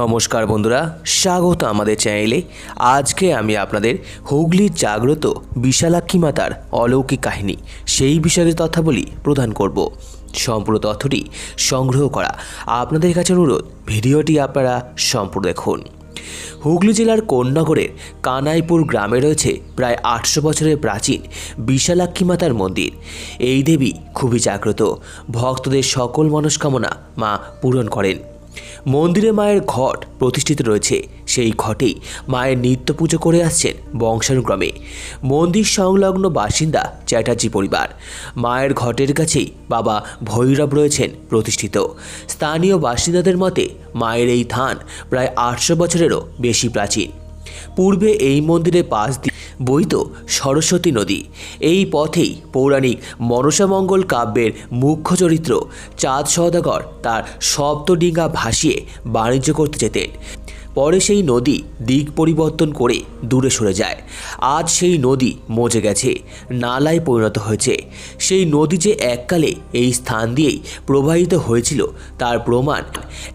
নমস্কার বন্ধুরা, স্বাগত আমাদের চ্যানেলে। আজকে আমি আপনাদের হুগলির জাগ্রত বিশালাক্ষী মাতার অলৌকিক কাহিনী, সেই বিষয়ে তথ্যাবলী প্রদান করব। সম্পূর্ণ তথ্যটি সংগ্রহ করা আপনাদের কাছে অনুরোধ, ভিডিওটি আপনারা সম্পূর্ণ দেখুন। হুগলি জেলার কোন্নগরের কানাইপুর গ্রামে রয়েছে প্রায় আটশো বছরের প্রাচীন বিশালাক্ষী মাতার মন্দির। এই দেবী খুবই জাগ্রত, ভক্তদের সকল মনস্কামনা মা পূরণ করেন। মন্দিরে মায়ের ঘট প্রতিষ্ঠিত রয়েছে। সেই ঘটেই মায়ের নিত্য পুজো করে আসছেন বংশানুক্রমে। মন্দির সংলগ্ন বাসিন্দা চ্যাটার্জি পরিবার। মায়ের ঘটের কাছেই বাবা ভৈরব রয়েছেন প্রতিষ্ঠিত। স্থানীয় বাসিন্দাদের মতে, মায়ের এই থান প্রায় আটশো বছরেরও বেশি প্রাচীন। পূর্বে এই মন্দিরের পাশ দিয়ে বইত সরস্বতী নদী। এই পথেই পৌরাণিক মনসামঙ্গল কাব্যের মুখ্য চরিত্র চাঁদ সওদাগর তার সপ্তডিঙ্গা ভাসিয়ে বাণিজ্য করতে যেতেন। পরে সেই নদী দিক পরিবর্তন করে দূরে সরে যায়। আজ সেই নদী মজে গেছে, নালায় পরিণত হয়েছে। সেই নদী যে এককালে এই স্থান দিয়েই প্রবাহিত হয়েছিল, তার প্রমাণ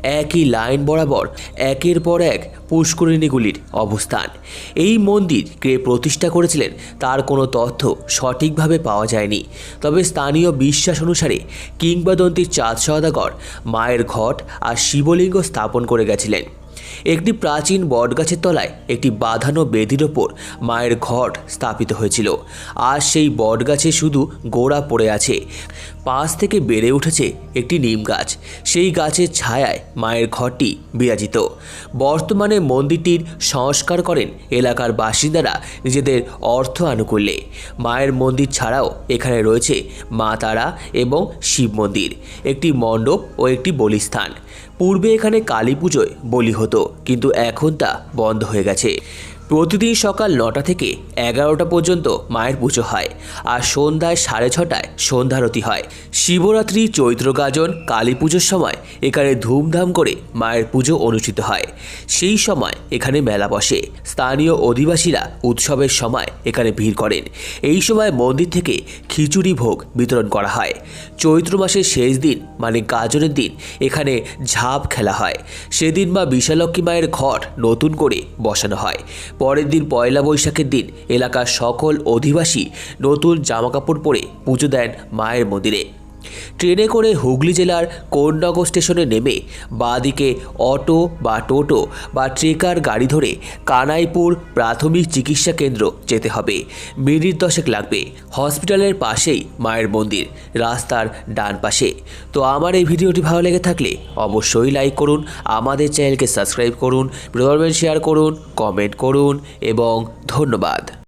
একই লাইন বরাবর একের পর এক পুষ্করিণীগুলির অবস্থান। এই মন্দির কে প্রতিষ্ঠা করেছিলেন তার কোনো তথ্য সঠিকভাবে পাওয়া যায়নি। তবে স্থানীয় বিশ্বাস অনুসারে কিংবদন্তির চাঁদ সওদাগর মায়ের ঘট আর শিবলিঙ্গ স্থাপন করে গেছিলেন। একটি প্রাচীন বটগাছের তলায় একটি বাঁধানো বেদির ওপর মায়ের ঘট স্থাপিত হয়েছিল। আর সেই বটগাছে শুধু গোড়া পড়ে আছে। পাশ থেকে বেড়ে উঠেছে একটি নিম গাছ। সেই গাছের ছায়ায় মায়ের ঘরটি বিরাজিত। বর্তমানে মন্দিরটির সংস্কার করেন এলাকার বাসিন্দারা নিজেদের অর্থ আনুকূল্যে। মায়ের মন্দির ছাড়াও এখানে রয়েছে মা তারা এবং শিব মন্দির, একটি মণ্ডপ ও একটি বলিস্থান। পূর্বে এখানে কালী পুজোয় বলি হতো। কিন্তু এখন তা বন্ধ হয়ে গেছে। প্রতিদিন সকাল নটা থেকে এগারোটা পর্যন্ত মায়ের পুজো হয় আর সন্ধ্যায় সাড়ে ছটায় সন্ধ্যারতি হয়। শিবরাত্রি, চৈত্র গাজন, কালী পুজোর সময় এখানে ধুমধাম করে মায়ের পুজো অনুষ্ঠিত হয়। সেই সময় এখানে মেলা বসে। স্থানীয় অধিবাসীরা উৎসবের সময় এখানে ভিড় করেন। এই সময় মন্দির থেকে খিচুড়ি ভোগ বিতরণ করা হয়। চৈত্র মাসের শেষ দিন মানে গাজনের দিন, এখানে ঝাঁপ খেলা হয়। সেদিন মা বিশালক্ষী মায়ের ঘর নতুন করে বসানো হয়। পরের দিন পয়লা বৈশাখের দিন এলাকার সকল অধিবাসী নতুন জামাকাপড় পরে পুজো দেন মায়ের মন্দিরে। ট্রেনে করে হুগলি জেলার কোন্নগর স্টেশনে নেমে বাঁদিকে অটো বা টোটো বা ট্রেকার গাড়ি ধরে কানাইপুর প্রাথমিক চিকিৎসা কেন্দ্র যেতে হবে। মিনিট দশেক লাগবে। হসপিটালের পাশেই মায়ের মন্দির, রাস্তার ডান পাশে। তো আমার এই ভিডিওটি ভালো লেগে থাকলে অবশ্যই লাইক করুন, আমাদের চ্যানেলকে সাবস্ক্রাইব করুন ব্রডব্যান্ড শেয়ার করুন কমেন্ট করুন এবং ধন্যবাদ।